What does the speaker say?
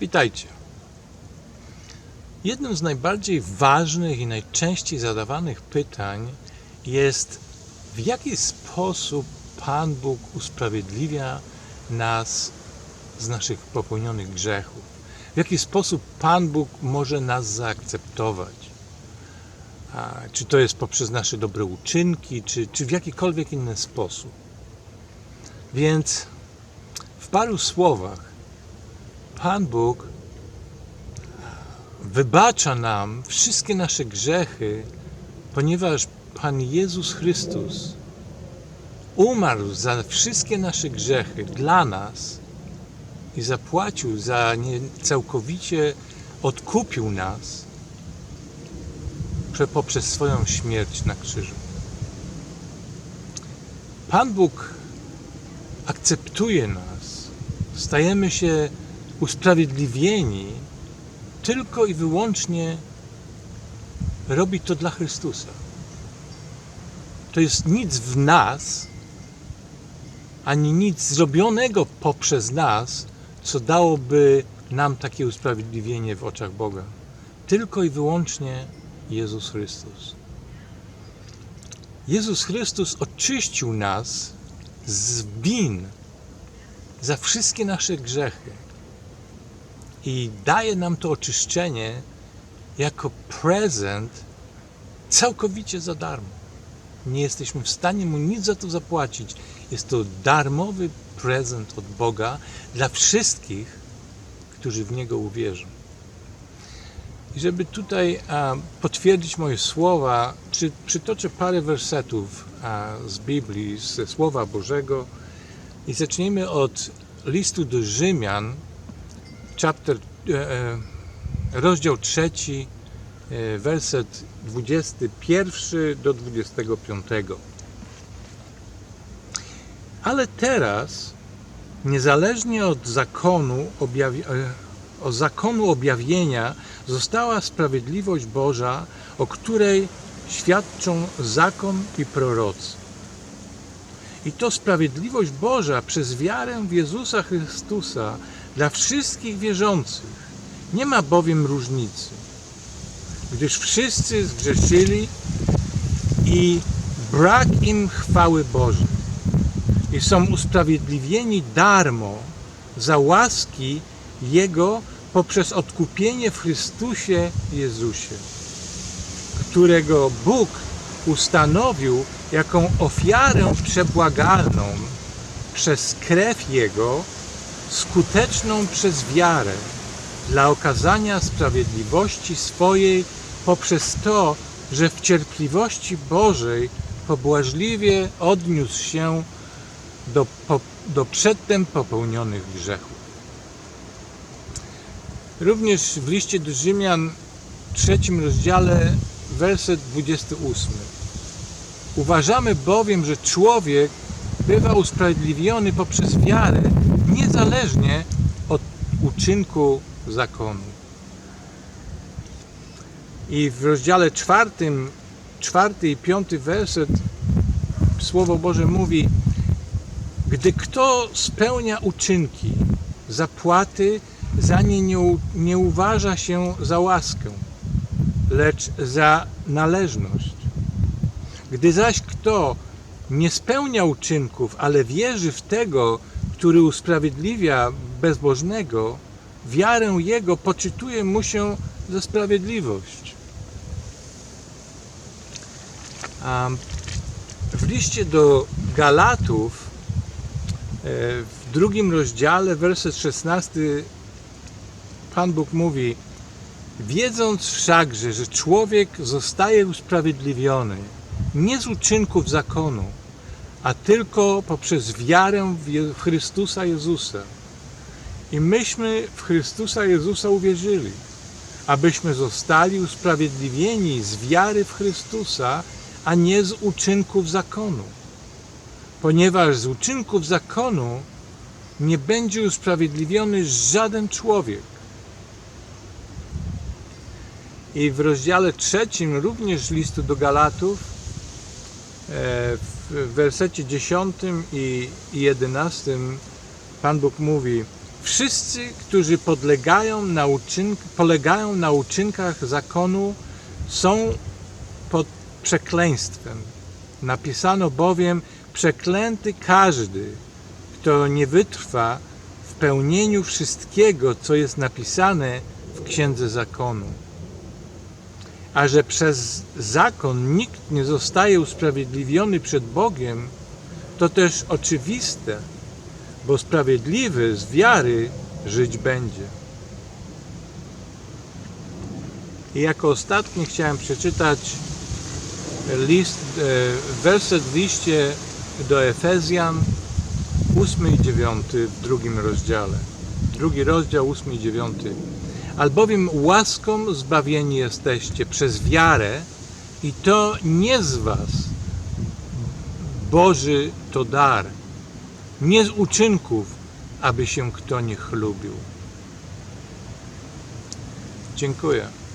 Witajcie. Jednym z najbardziej ważnych i najczęściej zadawanych pytań jest, w jaki sposób Pan Bóg usprawiedliwia nas z naszych popełnionych grzechów. W jaki sposób Pan Bóg może nas zaakceptować. A, czy to jest poprzez nasze dobre uczynki, czy, czy w jakikolwiek inny sposób. Więc w paru słowach Pan Bóg wybacza nam wszystkie nasze grzechy, ponieważ Pan Jezus Chrystus umarł za wszystkie nasze grzechy dla nas i zapłacił za nie całkowicie odkupił nas prze- poprzez swoją śmierć na krzyżu. Pan Bóg akceptuje nas, stajemy się usprawiedliwieni tylko i wyłącznie robi to dla Chrystusa. To jest nic w nas, ani nic zrobionego poprzez nas, co dałoby nam takie usprawiedliwienie w oczach Boga. Tylko i wyłącznie Jezus Chrystus. Jezus Chrystus oczyścił nas z win za wszystkie nasze grzechy i daje nam to oczyszczenie jako prezent całkowicie za darmo. Nie jesteśmy w stanie mu nic za to zapłacić. Jest to darmowy prezent od Boga dla wszystkich, którzy w niego uwierzą. I żeby tutaj potwierdzić moje słowa, czy, przytoczę parę wersetów z Biblii, ze Słowa Bożego i zacznijmy od listu do Rzymian, chapter, e, e, rozdział trzeci, e, werset 21 do 25. Ale teraz, niezależnie od zakonu, objawi, e, o zakonu objawienia, została sprawiedliwość Boża, o której świadczą zakon i prorocy. I to sprawiedliwość Boża przez wiarę w Jezusa Chrystusa dla wszystkich wierzących. Nie ma bowiem różnicy, gdyż wszyscy zgrzeszyli i brak im chwały Bożej. I są usprawiedliwieni darmo za łaski Jego poprzez odkupienie w Chrystusie Jezusie, którego Bóg ustanowił jaką ofiarę przebłagalną przez krew Jego, skuteczną przez wiarę, dla okazania sprawiedliwości swojej poprzez to, że w cierpliwości Bożej pobłażliwie odniósł się do, po, do przedtem popełnionych grzechów. Również w liście do Rzymian, trzecim rozdziale, werset 28. Uważamy bowiem, że człowiek bywa usprawiedliwiony poprzez wiarę, niezależnie od uczynku zakonu. I w rozdziale czwartym, czwarty i piąty werset Słowo Boże mówi gdy kto spełnia uczynki, zapłaty za nie nie, nie uważa się za łaskę, lecz za należność. Gdy zaś kto nie spełnia uczynków, ale wierzy w tego, który usprawiedliwia bezbożnego, wiarę jego poczytuje mu się za sprawiedliwość. W liście do Galatów, e, w drugim rozdziale, werset 16, Pan Bóg mówi: Wiedząc wszakże, że człowiek zostaje usprawiedliwiony nie z uczynków zakonu, a tylko poprzez wiarę w Chrystusa Jezusa. I myśmy w Chrystusa Jezusa uwierzyli, abyśmy zostali usprawiedliwieni z wiary w Chrystusa, a nie z uczynków zakonu. Ponieważ z uczynków zakonu nie będzie usprawiedliwiony żaden człowiek. I w rozdziale trzecim również listu do Galatów, w wersecie 10 i i 11 Pan Bóg mówi: Wszyscy, którzy podlegają na polegają na uczynkach zakonu, są pod przekleństwem. Napisano bowiem: Przeklęty każdy, kto nie wytrwa w pełnieniu wszystkiego, co jest napisane w Księdze Zakonu. A że przez zakon nikt nie zostaje usprawiedliwiony przed Bogiem, to też oczywiste, bo sprawiedliwy z wiary żyć będzie. I jako ostatni chciałem przeczytać list, e, werset w liście do Efezjan, 8 i 9 w drugim rozdziale. Drugi rozdział, 8 i 9. Albowiem łaską zbawieni jesteście przez wiarę i to nie z was. Boży to dar, nie z uczynków, aby się kto nie chlubił. Dziękuję.